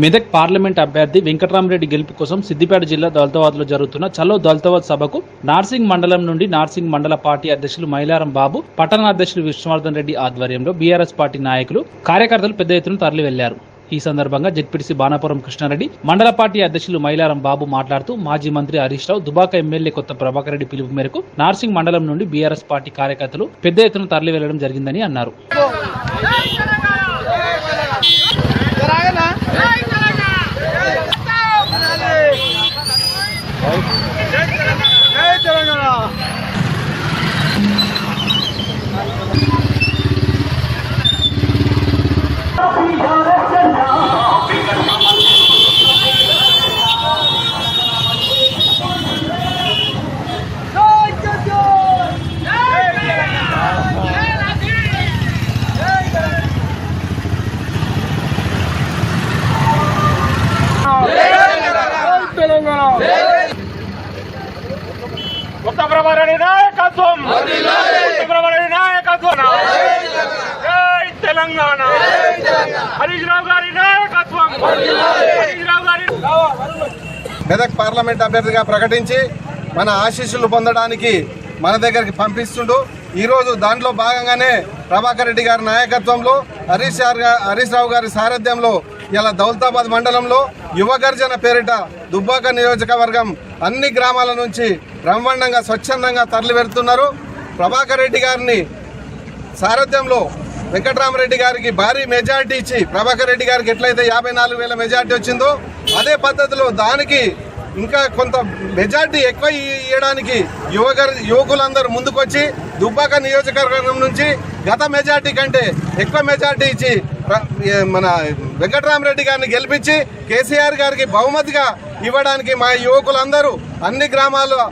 Medak parliament అభ్యర్థి వెంకటరామరెడ్డి గెలుపు కోసం సిద్దిపేట జిల్లా దౌలతాబాద్లో జరుగుతున్న చలో దౌలతాబాద్ సభకు నార్సింగ్ మండలం నుండి నార్సింగ్ మండల పార్టీ అధ్యక్షులు మైలారం బాబు పట్టణ అధ్యక్షులు విష్ణువర్ధన్ రెడ్డి ఆధ్వర్యంలో బీఆర్ఎస్ పార్టీ నాయకులు కార్యకర్తలు పెద్ద ఎత్తున తరలి వెళ్ళారు. ఈ సందర్భంగా జెడ్పీటీసీ బాణాపురం కృష్ణారెడ్డి మండల పార్టీ అధ్యక్షులు మైలారం బాబు మాట్లాడుతూ మాజీ మంత్రి హరీష్ రావు దుబాక ఎమ్మెల్యే కొత్త ప్రభాకర్ రెడ్డి పిలుపు మేరకు నార్సింగ్ మండలం నుండి బీఆర్ఎస్ పార్టీ కార్యకర్తలు పెద్ద ఎత్తున తరలి వెళ్ళడం జరిగిందని అన్నారు. ప్రభారెడ్డి నాయకత్వం. ప్రభారెడ్డి నాయకత్వం. జై తెలంగాణ. హరీష్ రావు గారి నాయకత్వం. హరీష్ రావు గారి మెదక్ పార్లమెంట్ అభ్యర్థిగా ప్రకటించి మన ఆశీస్సులు పొందడానికి మన దగ్గరికి పంపిస్తుండు. ఈరోజు దాంట్లో భాగంగానే ప్రభాకర్ రెడ్డి గారి నాయకత్వంలో హరీష్ హరీష్ రావు గారి సారథ్యంలో ఇలా దౌలతాబాద్ మండలంలో యువగర్జన పేరిట దుబ్బాక నియోజకవర్గం అన్ని గ్రామాల నుంచి బ్రహ్మాండంగా స్వచ్ఛందంగా తరలివెళ్తున్నారు ప్రభాకర్ రెడ్డి గారిని సారథ్యంలో వెంకటరామరెడ్డి గారికి భారీ మెజార్టీ ఇచ్చి ప్రభాకర్ రెడ్డి గారికి ఎట్లయితే యాభై నాలుగు వేల మెజార్టీ వచ్చిందో అదే పద్ధతిలో దానికి ఇంకా కొంత మెజార్టీ ఎక్కువ ఇవ్వడానికి యువగర్ యువకులందరూ ముందుకొచ్చి దుబ్బాక నియోజకవర్గం నుంచి గత మెజార్టీ కంటే ఎక్కువ మెజార్టీ ఇచ్చి మన వెంకటరామరెడ్డి గారిని గెలిపించి కేసీఆర్ గారికి బహుమతిగా ఇవ్వడానికి మా యువకులందరూ అన్ని గ్రామాల్లో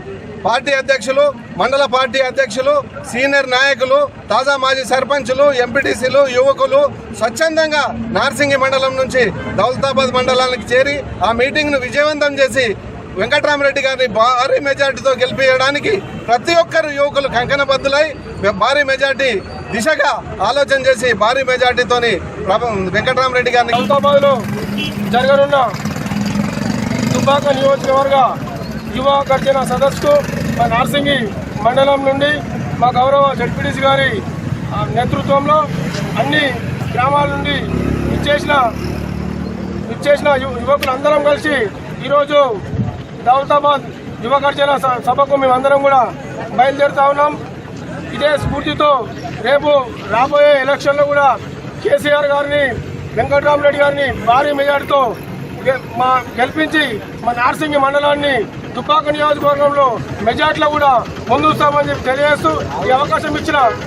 పార్టీ అధ్యక్షులు మండల పార్టీ అధ్యక్షులు సీనియర్ నాయకులు తాజా మాజీ సర్పంచులు ఎంపీటీసీలు యువకులు స్వచ్ఛందంగా నార్సింగి మండలం నుంచి దౌలతాబాద్ మండలానికి చేరి ఆ మీటింగ్ను విజయవంతం చేసి వెంకటరామరెడ్డి గారిని భారీ మెజార్టీతో గెలిపించడానికి ప్రతి ఒక్కరు యువకులు కంకణబద్దులై భారీ మెజార్టీ దిశగా ఆలోచన చేసి భారీ మెజార్టీతోని వెంకటరామరెడ్డి గారిని హైదరాబాద్లో జరగనున్న దుబ్బాక నియోజకవర్గ యువ గర్జన సదస్సుకు మా నార్సింగి మండలం నుండి మా గౌరవ జడ్పీటీసీ గారి ఆ, నేతృత్వంలో అన్ని గ్రామాల నుండి ఇచ్చేసిన ఇచ్చేసిన యువకులందరం కలిసి ఈరోజు దౌలతాబాద్ యువగర్జన స- సభకు మేమందరం కూడా బయలుదేరుతా ఉన్నాం. ఇదే స్ఫూర్తితో రేపు రాబోయే ఎలక్షన్లో కూడా కేసీఆర్ గారిని వెంకటరామరెడ్డి గారిని భారీ మెజార్టీతో గె- మా గెలిపించి మా నార్సింగి మండలాన్ని తుపాక నియోజకవర్గంలో మెజార్టీలో కూడా ముందుస్తామని చెప్పి తెలియజేస్తూ ఈ అవకాశం ఇచ్చిన